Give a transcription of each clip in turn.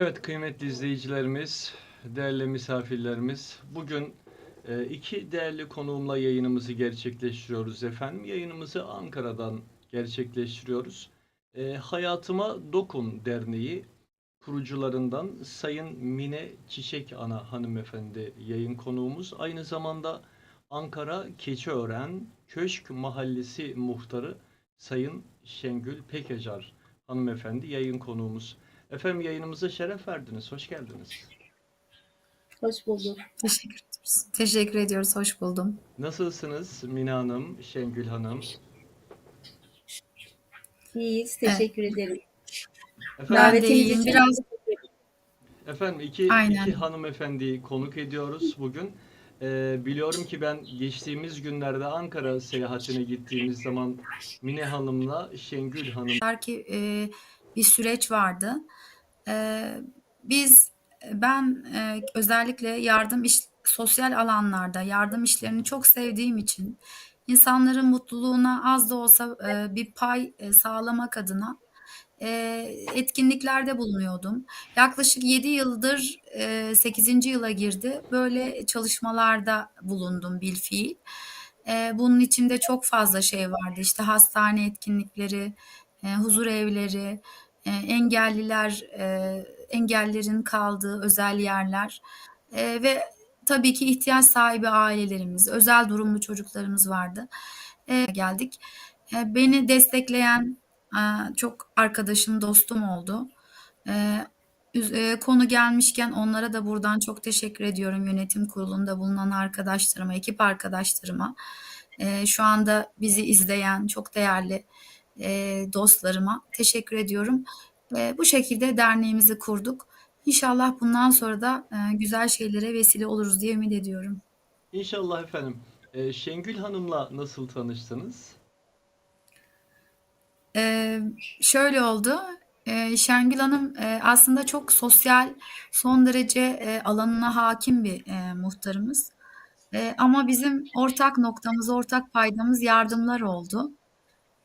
Evet kıymetli izleyicilerimiz, değerli misafirlerimiz, bugün e, iki değerli konuğumla yayınımızı gerçekleştiriyoruz efendim. Yayınımızı Ankara'dan gerçekleştiriyoruz. E, Hayatıma Dokun Derneği kurucularından Sayın Mine Çiçek Ana hanımefendi yayın konuğumuz. Aynı zamanda Ankara Keçiören Köşk Mahallesi muhtarı Sayın Şengül Pekecar hanımefendi yayın konuğumuz. Efendim yayınımıza şeref verdiniz. Hoş geldiniz. Hoş bulduk. Teşekkür ediyoruz. Teşekkür ediyoruz. Hoş buldum. Nasılsınız Mine Hanım, Şengül Hanım? İyiyiz. Teşekkür ederim. Efendim, Ben de Davetiniz iyiyim. Biraz efendim iki, Aynen. iki hanımefendiyi konuk ediyoruz bugün. Ee, biliyorum ki ben geçtiğimiz günlerde Ankara seyahatine gittiğimiz zaman Mine Hanım'la Şengül Hanım ki e, bir süreç vardı. E, biz ben e, özellikle yardım iş sosyal alanlarda yardım işlerini çok sevdiğim için insanların mutluluğuna az da olsa e, bir pay e, sağlamak adına e, etkinliklerde bulunuyordum. Yaklaşık 7 yıldır e, 8. yıla girdi. Böyle çalışmalarda bulundum bilfiil. E, bunun içinde çok fazla şey vardı. İşte hastane etkinlikleri, e, huzur evleri, e, engelliler, e, engellerin kaldığı özel yerler e, ve tabii ki ihtiyaç sahibi ailelerimiz, özel durumlu çocuklarımız vardı. Geldik. Beni destekleyen çok arkadaşım, dostum oldu. Konu gelmişken onlara da buradan çok teşekkür ediyorum yönetim kurulunda bulunan arkadaşlarıma, ekip arkadaşlarıma. Şu anda bizi izleyen çok değerli e, dostlarıma teşekkür ediyorum. E, bu şekilde derneğimizi kurduk. İnşallah bundan sonra da e, güzel şeylere vesile oluruz diye ümit ediyorum. İnşallah efendim. Ee, Şengül Hanım'la nasıl tanıştınız? Ee, şöyle oldu. Ee, Şengül Hanım e, aslında çok sosyal, son derece e, alanına hakim bir e, muhtarımız. E, ama bizim ortak noktamız, ortak paydamız yardımlar oldu.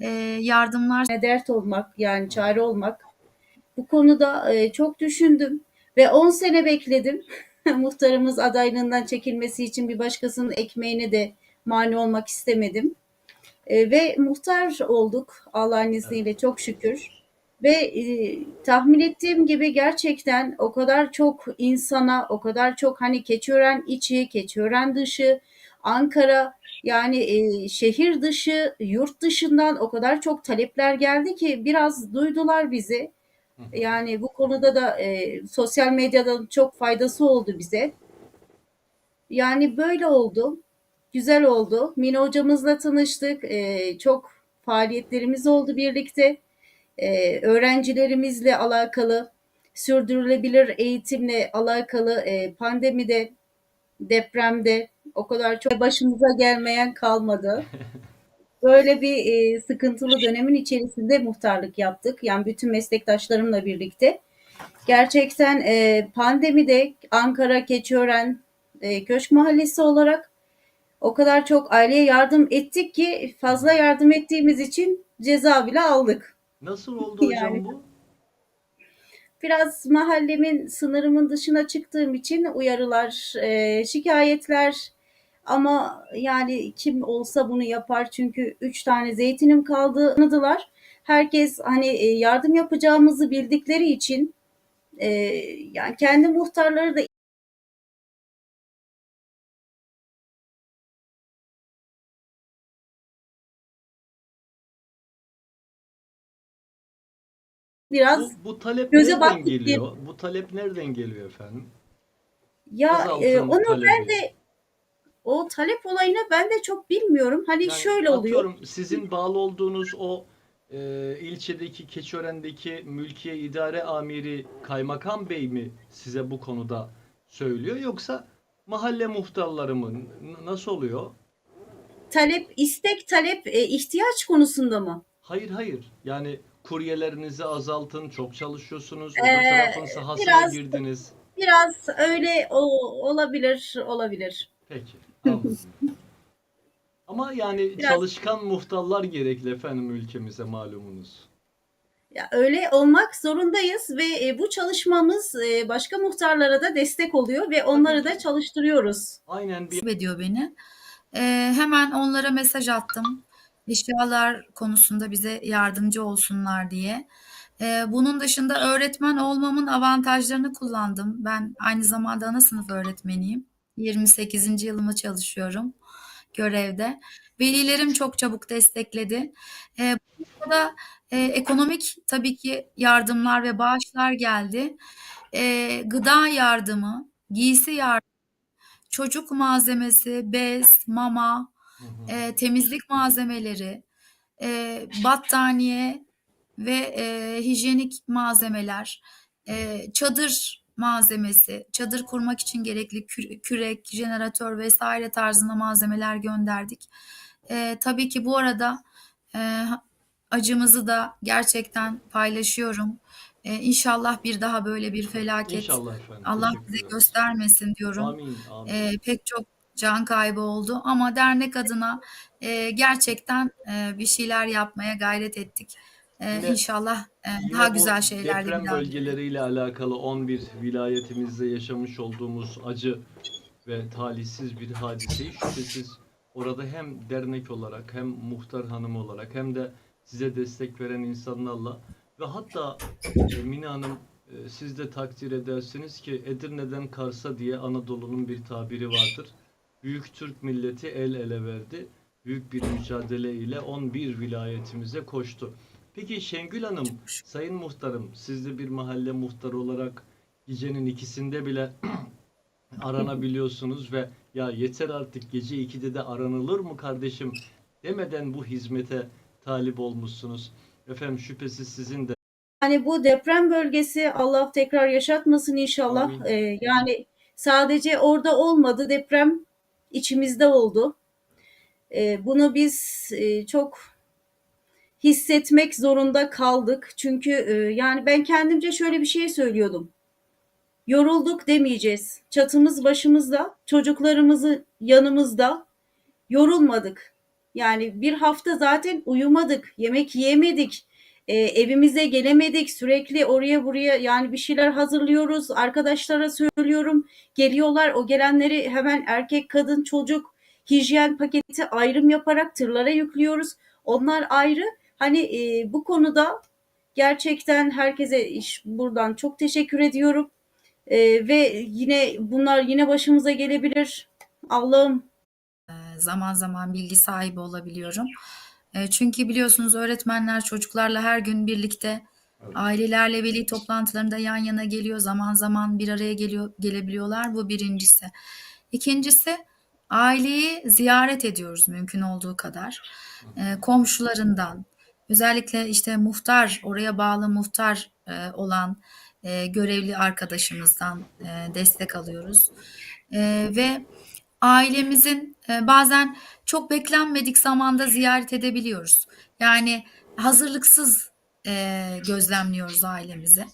E, yardımlar Ne dert olmak yani çare olmak. Bu konuda e, çok düşündüm ve 10 sene bekledim. Muhtarımız adaylığından çekilmesi için bir başkasının ekmeğine de mani olmak istemedim. E, ve muhtar olduk Allah'ın izniyle çok şükür. Ve e, tahmin ettiğim gibi gerçekten o kadar çok insana, o kadar çok hani Keçiören içi, Keçiören dışı, Ankara yani e, şehir dışı, yurt dışından o kadar çok talepler geldi ki biraz duydular bizi. Yani bu konuda da e, sosyal medyadan çok faydası oldu bize. Yani böyle oldu. Güzel oldu. Mine hocamızla tanıştık. E, çok faaliyetlerimiz oldu birlikte. E, öğrencilerimizle alakalı, sürdürülebilir eğitimle alakalı e, pandemide, depremde o kadar çok başımıza gelmeyen kalmadı. Böyle bir e, sıkıntılı dönemin içerisinde muhtarlık yaptık. Yani bütün meslektaşlarımla birlikte. Gerçekten e, pandemide Ankara Keçiören e, Köşk Mahallesi olarak o kadar çok aileye yardım ettik ki fazla yardım ettiğimiz için ceza bile aldık. Nasıl oldu hocam Yani. bu? Biraz mahallemin sınırımın dışına çıktığım için uyarılar, e, şikayetler. Ama yani kim olsa bunu yapar. Çünkü üç tane zeytinim kaldı. Anladılar. Herkes hani e, yardım yapacağımızı bildikleri için e, yani kendi muhtarları da biraz Bu, bu talep göze nereden geliyor? Bu talep nereden geliyor efendim? ya e, onu talebi. ben de o talep olayını ben de çok bilmiyorum. Hani Yani şöyle oluyor. sizin bağlı olduğunuz o e, ilçedeki Keçiören'deki mülkiye idare amiri kaymakam bey mi size bu konuda söylüyor yoksa mahalle muhtarları mı? N- nasıl oluyor? Talep, istek, talep, e, ihtiyaç konusunda mı? Hayır hayır. Yani kuryelerinizi azaltın, çok çalışıyorsunuz, Ee, öbür tarafın sahasına biraz- girdiniz. Biraz öyle o, olabilir, olabilir. Peki. Ama yani Biraz- çalışkan muhtarlar gerekli efendim ülkemize malumunuz. Ya öyle olmak zorundayız ve e, bu çalışmamız e, başka muhtarlara da destek oluyor ve onları da çalıştırıyoruz. Aynen bir ediyor beni. Ee, hemen onlara mesaj attım. Eşyalar konusunda bize yardımcı olsunlar diye. Ee, bunun dışında öğretmen olmamın avantajlarını kullandım. Ben aynı zamanda ana sınıf öğretmeniyim. 28. yılımı çalışıyorum görevde. Velilerim çok çabuk destekledi. Ee, burada e, ekonomik tabii ki yardımlar ve bağışlar geldi. Ee, gıda yardımı, giysi yardımı, çocuk malzemesi, bez, mama, Hı hı. e, temizlik malzemeleri, e, battaniye ve e, hijyenik malzemeler, e, çadır malzemesi, çadır kurmak için gerekli kü- kürek, jeneratör vesaire tarzında malzemeler gönderdik. E, tabii ki bu arada e, acımızı da gerçekten paylaşıyorum. E, inşallah bir daha böyle bir felaket İnşallah efendim. Allah bize göstermesin diyorum. Amin, amin. Ee, pek çok can kaybı oldu ama dernek adına e, gerçekten e, bir şeyler yapmaya gayret ettik. E, Yine- inşallah e, Yine daha güzel şeyler deprem daha. bölgeleriyle alakalı 11 vilayetimizde yaşamış olduğumuz acı ve talihsiz bir hadiseyi şüphesiz orada hem dernek olarak hem muhtar hanım olarak hem de size destek veren insanlarla ve hatta e, Mine Hanım e, siz de takdir edersiniz ki Edirne'den Kars'a diye Anadolu'nun bir tabiri vardır. Büyük Türk milleti el ele verdi. Büyük bir mücadele ile 11 vilayetimize koştu. Peki Şengül Hanım, Sayın Muhtarım, siz de bir mahalle muhtarı olarak gecenin ikisinde bile aranabiliyorsunuz ve ya yeter artık gece 2'de de aranılır mı kardeşim demeden bu hizmete talip olmuşsunuz. Efendim şüphesiz sizin de Yani bu deprem bölgesi Allah tekrar yaşatmasın inşallah. Amin. Ee, yani sadece orada olmadı deprem içimizde oldu. Ee, bunu biz e, çok hissetmek zorunda kaldık. Çünkü e, yani ben kendimce şöyle bir şey söylüyordum. Yorulduk demeyeceğiz. Çatımız başımızda, çocuklarımızı yanımızda. Yorulmadık. Yani bir hafta zaten uyumadık, yemek yiyemedik, e, evimize gelemedik. Sürekli oraya buraya yani bir şeyler hazırlıyoruz. Arkadaşlara söylüyorum, geliyorlar. O gelenleri hemen erkek, kadın, çocuk, hijyen paketi ayrım yaparak tırlara yüklüyoruz. Onlar ayrı. Hani e, bu konuda gerçekten herkese iş, buradan çok teşekkür ediyorum. E, ve yine bunlar yine başımıza gelebilir. Allah'ım zaman zaman bilgi sahibi olabiliyorum. E, çünkü biliyorsunuz öğretmenler çocuklarla her gün birlikte ailelerle veli toplantılarında yan yana geliyor. Zaman zaman bir araya geliyor gelebiliyorlar. Bu birincisi. İkincisi aileyi ziyaret ediyoruz mümkün olduğu kadar. E, komşularından özellikle işte muhtar oraya bağlı muhtar e, olan e, görevli arkadaşımızdan e, destek alıyoruz. E, ve ailemizin e, bazen çok beklenmedik zamanda ziyaret edebiliyoruz. Yani hazırlıksız e, gözlemliyoruz ailemizi.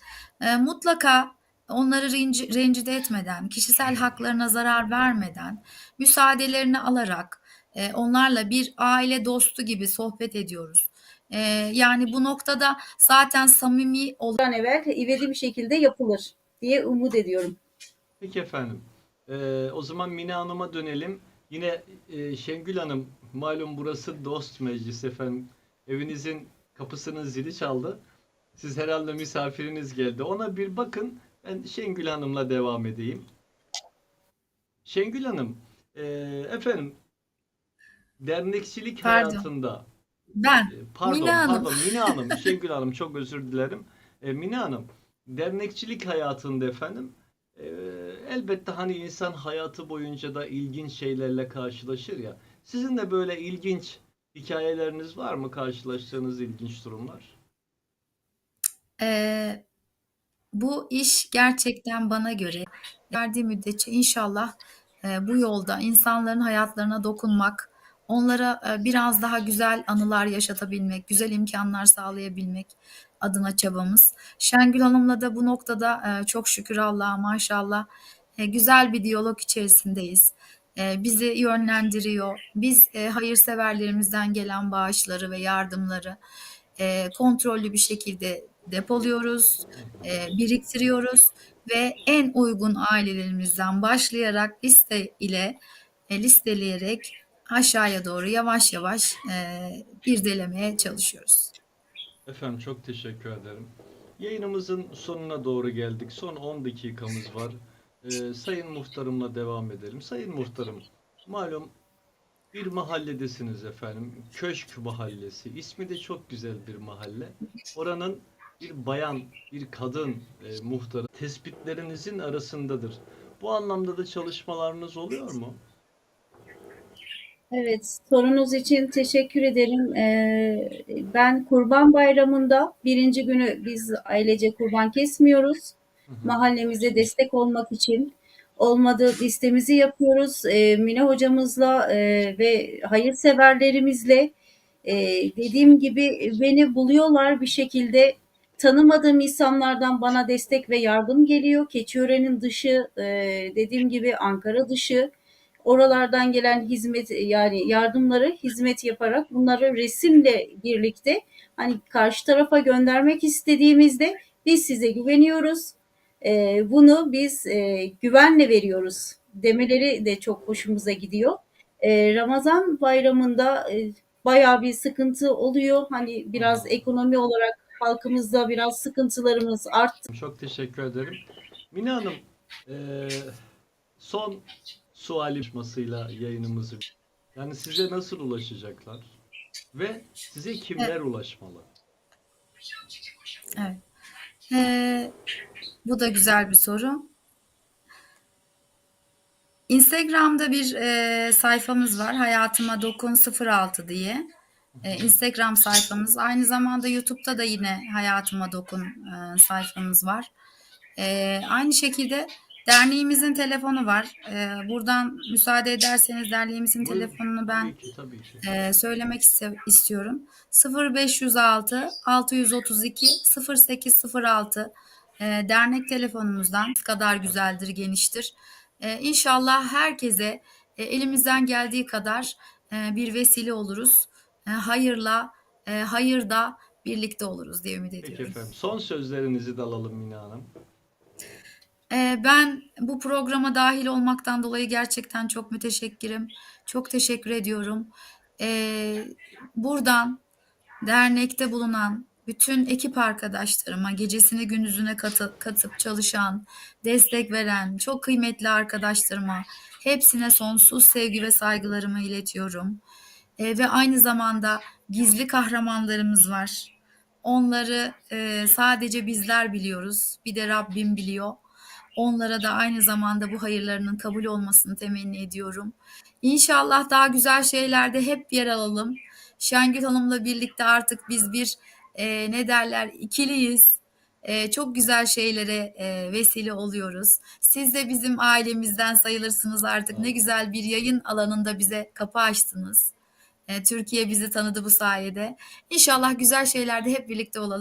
E, mutlaka onları renci- rencide etmeden, kişisel haklarına zarar vermeden, müsaadelerini alarak e, onlarla bir aile dostu gibi sohbet ediyoruz. E, yani bu noktada zaten samimi ol bir an evvel ivedi bir şekilde yapılır diye umut ediyorum. Peki efendim. Ee, o zaman Mine Hanım'a dönelim. Yine e, Şengül Hanım, malum burası dost meclis efendim. Evinizin kapısının zili çaldı. Siz herhalde misafiriniz geldi. Ona bir bakın. Ben Şengül Hanım'la devam edeyim. Şengül Hanım, e, efendim dernekçilik Pardon. hayatında ben e, Pardon, Mine Hanım. pardon Mine Hanım, Şengül Hanım çok özür dilerim. E, Mine Hanım, dernekçilik hayatında efendim e, elbette hani insan hayatı boyunca da ilginç şeylerle karşılaşır ya. Sizin de böyle ilginç hikayeleriniz var mı karşılaştığınız ilginç durumlar? Ee, bu iş gerçekten bana göre verdiği müddetçe inşallah e, bu yolda insanların hayatlarına dokunmak, onlara e, biraz daha güzel anılar yaşatabilmek, güzel imkanlar sağlayabilmek adına çabamız. Şengül Hanım'la da bu noktada e, çok şükür Allah'a maşallah e, güzel bir diyalog içerisindeyiz. E, bizi yönlendiriyor. Biz e, hayırseverlerimizden gelen bağışları ve yardımları kontrollü bir şekilde depoluyoruz, biriktiriyoruz ve en uygun ailelerimizden başlayarak liste ile e, listeleyerek aşağıya doğru yavaş yavaş e, irdelemeye çalışıyoruz. Efendim çok teşekkür ederim. Yayınımızın sonuna doğru geldik. Son 10 dakikamız var. Ee, Sayın Muhtarım'la devam edelim. Sayın Muhtarım, malum bir mahalledesiniz efendim. Köşk Mahallesi. İsmi de çok güzel bir mahalle. Oranın bir bayan, bir kadın e, muhtarı tespitlerinizin arasındadır. Bu anlamda da çalışmalarınız oluyor mu? Evet, sorunuz için teşekkür ederim. Ee, ben Kurban Bayramı'nda birinci günü biz ailece kurban kesmiyoruz. Hı hı. Mahallemize destek olmak için olmadı listemizi yapıyoruz. Ee, Mine hocamızla e, ve hayırseverlerimizle e, dediğim gibi beni buluyorlar bir şekilde. Tanımadığım insanlardan bana destek ve yardım geliyor. Keçiören'in dışı, e, dediğim gibi Ankara dışı oralardan gelen hizmet yani yardımları hizmet yaparak bunları resimle birlikte hani karşı tarafa göndermek istediğimizde biz size güveniyoruz. Ee, bunu biz e, güvenle veriyoruz demeleri de çok hoşumuza gidiyor. Ee, Ramazan bayramında e, bayağı bir sıkıntı oluyor. Hani biraz ekonomi olarak halkımızda biraz sıkıntılarımız arttı. Çok teşekkür ederim. Mine Hanım, e, son sual yarışmasıyla yayınımızı yani size nasıl ulaşacaklar ve size kimler ulaşmalı? Evet. Ee, bu da güzel bir soru. Instagram'da bir e, sayfamız var. Hayatıma Dokun 06 diye. E, Instagram sayfamız. Aynı zamanda YouTube'da da yine Hayatıma Dokun e, sayfamız var. E, aynı şekilde derneğimizin telefonu var. E, buradan müsaade ederseniz derneğimizin telefonunu ben e, söylemek iste- istiyorum. 0506 632 0806 e, dernek telefonumuzdan kadar güzeldir, geniştir. E, inşallah herkese e, elimizden geldiği kadar e, bir vesile oluruz. E, hayırla, e, hayırda birlikte oluruz diye ümit Peki ediyorum. efendim. Son sözlerinizi de alalım Mine Hanım. Ee, Ben bu programa dahil olmaktan dolayı gerçekten çok müteşekkirim. Çok teşekkür ediyorum. Ee, buradan dernekte bulunan bütün ekip arkadaşlarıma, gecesini gündüzüne katı- katıp çalışan, destek veren çok kıymetli arkadaşlarıma hepsine sonsuz sevgi ve saygılarımı iletiyorum. Ee, ve aynı zamanda gizli kahramanlarımız var. Onları e, sadece bizler biliyoruz. Bir de Rabbim biliyor. Onlara da aynı zamanda bu hayırlarının kabul olmasını temenni ediyorum. İnşallah daha güzel şeylerde hep yer alalım. Şengül Hanım'la birlikte artık biz bir e, ne derler ikiliyiz. E, çok güzel şeylere e, vesile oluyoruz. Siz de bizim ailemizden sayılırsınız artık. Ne güzel bir yayın alanında bize kapı açtınız. E, Türkiye bizi tanıdı bu sayede. İnşallah güzel şeylerde hep birlikte olalım.